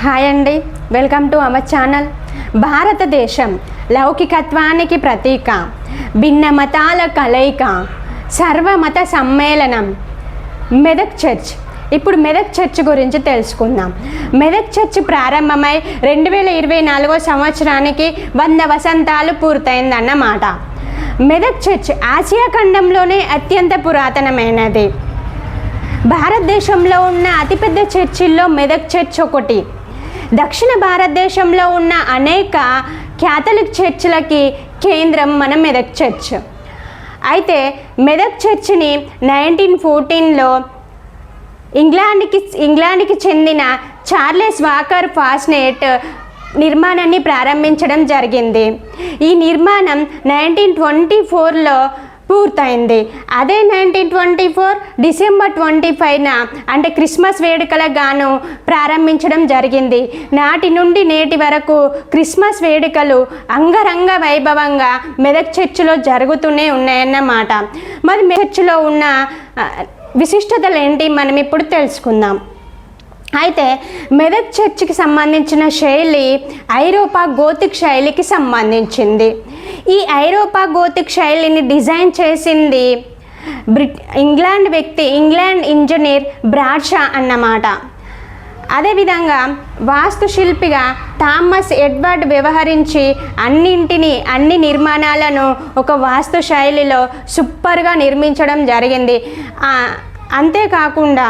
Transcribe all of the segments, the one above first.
Hi అండి. Welcome to our channel భారతదేశం లౌకికత్వానికి ప్రతీక భిన్న మతాల కలయిక సర్వమత సమ్మేళనం. మెదక్ చర్చ్. ఇప్పుడు మెదక్ చర్చ్ గురించి తెలుసుకుందాం. మెదక్ చర్చ్ ప్రారంభమై రెండు వేల ఇరవై నాలుగో సంవత్సరానికి వంద వసంతాలు పూర్తయిందన్నమాట. మెదక్ చర్చ్ ఆసియా ఖండంలోనే అత్యంత పురాతనమైనది. భారతదేశంలో ఉన్న అతిపెద్ద చర్చిల్లో మెదక్ చర్చ్ ఒకటి. దక్షిణ భారతదేశంలో ఉన్న అనేక క్యాథలిక్ చర్చిలకి కేంద్రం మన మెదక్ చర్చ్. అయితే మెదక్ చర్చిని నైన్టీన్ ఫోర్టీన్లో ఇంగ్లాండ్కి ఇంగ్లాండ్కి చెందిన చార్లెస్ వాకర్ ఫాస్నేట్ నిర్మాణాన్ని ప్రారంభించడం జరిగింది. ఈ నిర్మాణం నైన్టీన్ ట్వంటీ ఫోర్లో పూర్తయింది. అదే nineteen twenty four December twenty ఫైవ్న అంటే క్రిస్మస్ వేడుకలకు గాను ప్రారంభించడం జరిగింది. నాటి నుండి నేటి వరకు క్రిస్మస్ వేడుకలు అంగరంగ వైభవంగా మెదక్ చర్చిలో జరుగుతూనే ఉన్నాయన్నమాట. మరి చర్చిలో ఉన్న విశిష్టతలు ఏంటి మనం ఇప్పుడు తెలుసుకుందాం. అయితే మెదక్ చర్చికి సంబంధించిన శైలి ఐరోపా గోతిక్ శైలికి సంబంధించింది. ఈ ఐరోపా గోతిక్ శైలిని డిజైన్ చేసింది బ్రిట్ ఇంగ్లాండ్ వ్యక్తి ఇంగ్లాండ్ ఇంజనీర్ బ్రాడ్షా అన్నమాట. అదేవిధంగా వాస్తుశిల్పిగా థామస్ ఎడ్వర్డ్ వ్యవహరించి అన్నింటిని అన్ని నిర్మాణాలను ఒక వాస్తు శైలిలో సూపర్గా నిర్మించడం జరిగింది. అంతేకాకుండా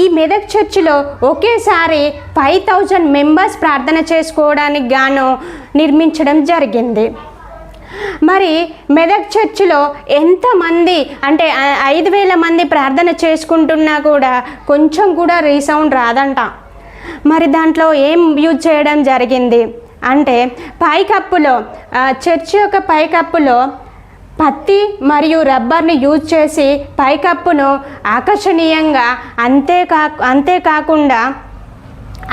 ఈ మెదక్ చర్చిలో ఒకేసారి ఫైవ్ థౌజండ్ మెంబర్స్ ప్రార్థన చేసుకోవడానికి గాను నిర్మించడం జరిగింది. మరి మెదక్ చర్చిలో ఎంతమంది అంటే ఐదు వేల మంది ప్రార్థన చేసుకుంటున్నా కూడా కొంచెం కూడా రీసౌండ్ రాదంట. మరి దాంట్లో ఏం యూజ్ చేయడం జరిగింది? అంటే పైకప్పులో చర్చి యొక్క పైకప్పులో పత్తి మరియు రబ్బర్ని యూజ్ చేసి పైకప్పును ఆకర్షణీయంగా అంతేకా అంతేకాకుండా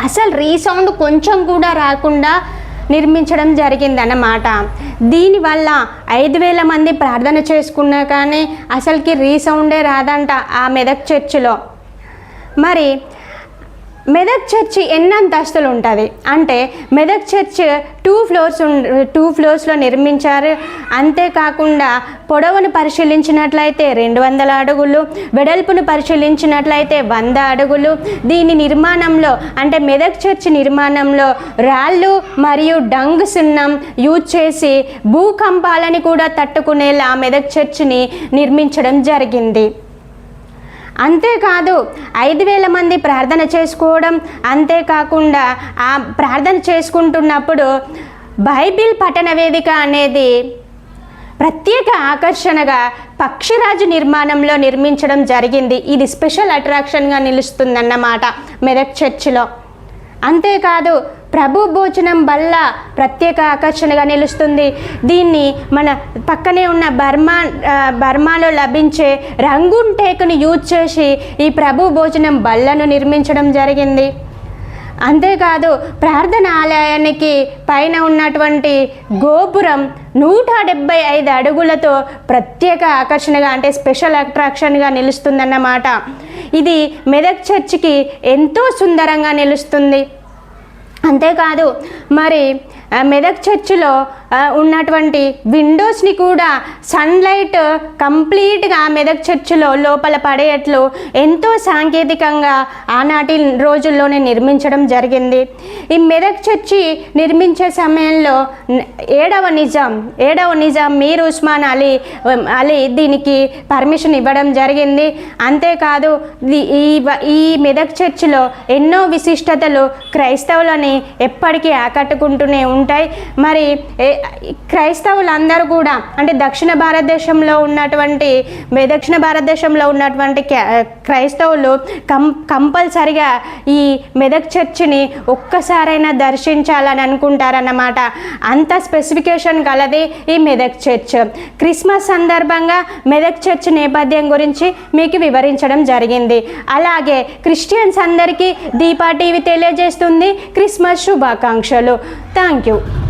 అసలు రీసౌండ్ కొంచెం కూడా రాకుండా నిర్మించడం జరిగిందన్నమాట. దీనివల్ల ఐదు వేల మంది ప్రార్థన చేసుకున్నా కానీ అసలుకి రీసౌండే రాదంట ఆ మెదక్ చర్చిలో. మరి మెదక్ చర్చి ఎన్నంతస్తులు ఉంటుంది? అంటే Medak church two floors two ఫ్లోర్స్లో నిర్మించారు. అంతేకాకుండా పొడవును పరిశీలించినట్లయితే రెండు వందల అడుగులు వెడల్పును పరిశీలించినట్లయితే వంద అడుగులు. దీని నిర్మాణంలో అంటే మెదక్ చర్చ్ నిర్మాణంలో రాళ్ళు మరియు డంగ్ సున్నం యూజ్ చేసి భూకంపాలని కూడా తట్టుకునేలా మెదక్ చర్చిని నిర్మించడం జరిగింది. అంతేకాదు ఐదు వేల మంది ప్రార్థన చేసుకోవడం అంతేకాకుండా ఆ ప్రార్థన చేసుకుంటున్నప్పుడు బైబిల్ పఠన వేదిక అనేది ప్రత్యేక ఆకర్షణగా పక్షిరాజు నిర్మాణంలో నిర్మించడం జరిగింది. ఇది స్పెషల్ అట్రాక్షన్గా నిలుస్తుందన్నమాట మెదక్ చర్చిలో. అంతేకాదు ప్రభు భోజనం వల్ల ప్రత్యేక ఆకర్షణగా నిలుస్తుంది. దీన్ని మన పక్కనే ఉన్న బర్మా బర్మాలో లభించే రంగున్ టేకును యూజ్ చేసి ఈ ప్రభు భోజనం బల్లను నిర్మించడం జరిగింది. అంతేకాదు ప్రార్థన ఆలయానికి పైన ఉన్నటువంటి గోపురం నూట డెబ్బై ఐదు అడుగులతో ప్రత్యేక ఆకర్షణగా అంటే స్పెషల్ అట్రాక్షన్గా నిలుస్తుందన్నమాట. ఇది మెదక్ చర్చికి ఎంతో సుందరంగా నిలుస్తుంది. అంతేకాదు మరి మెదక్ చర్చిలో ఉన్నటువంటి విండోస్ని కూడా సన్లైట్ కంప్లీట్గా మెదక్ చర్చిలో లోపల పడేయట్లు ఎంతో సాంకేతికంగా ఆనాటి రోజుల్లోనే నిర్మించడం జరిగింది. ఈ మెదక్ చర్చి నిర్మించే సమయంలో ఏడవ నిజాం ఏడవ నిజాం మీర్ ఉస్మాన్ అలీ అలీ దీనికి పర్మిషన్ ఇవ్వడం జరిగింది. అంతేకాదు ఈ ఈ మెదక్ చర్చిలో ఎన్నో విశిష్టతలు క్రైస్తవులని ఎప్పటికీ ఆకట్టుకుంటూనే ఉంటాయి. మరి క్రైస్తవులందరూ కూడా అంటే దక్షిణ భారతదేశంలో ఉన్నటువంటి దక్షిణ భారతదేశంలో ఉన్నటువంటి క్యా- క్రైస్తవులు కం కంపల్సరిగా ఈ మెదక్ చర్చిని ఒక్కసారైనా దర్శించాలని అనుకుంటారన్నమాట. అంత స్పెసిఫికేషన్ కలది ఈ మెదక్ చర్చ్. క్రిస్మస్ సందర్భంగా మెదక్ చర్చ్ నేపథ్యం గురించి మీకు వివరించడం జరిగింది. అలాగే క్రిస్టియన్స్ అందరికీ దీపా టీవీ తెలియజేస్తుంది. క్రిస్మస్ శుభాకాంక్షలు. Thank Thank you.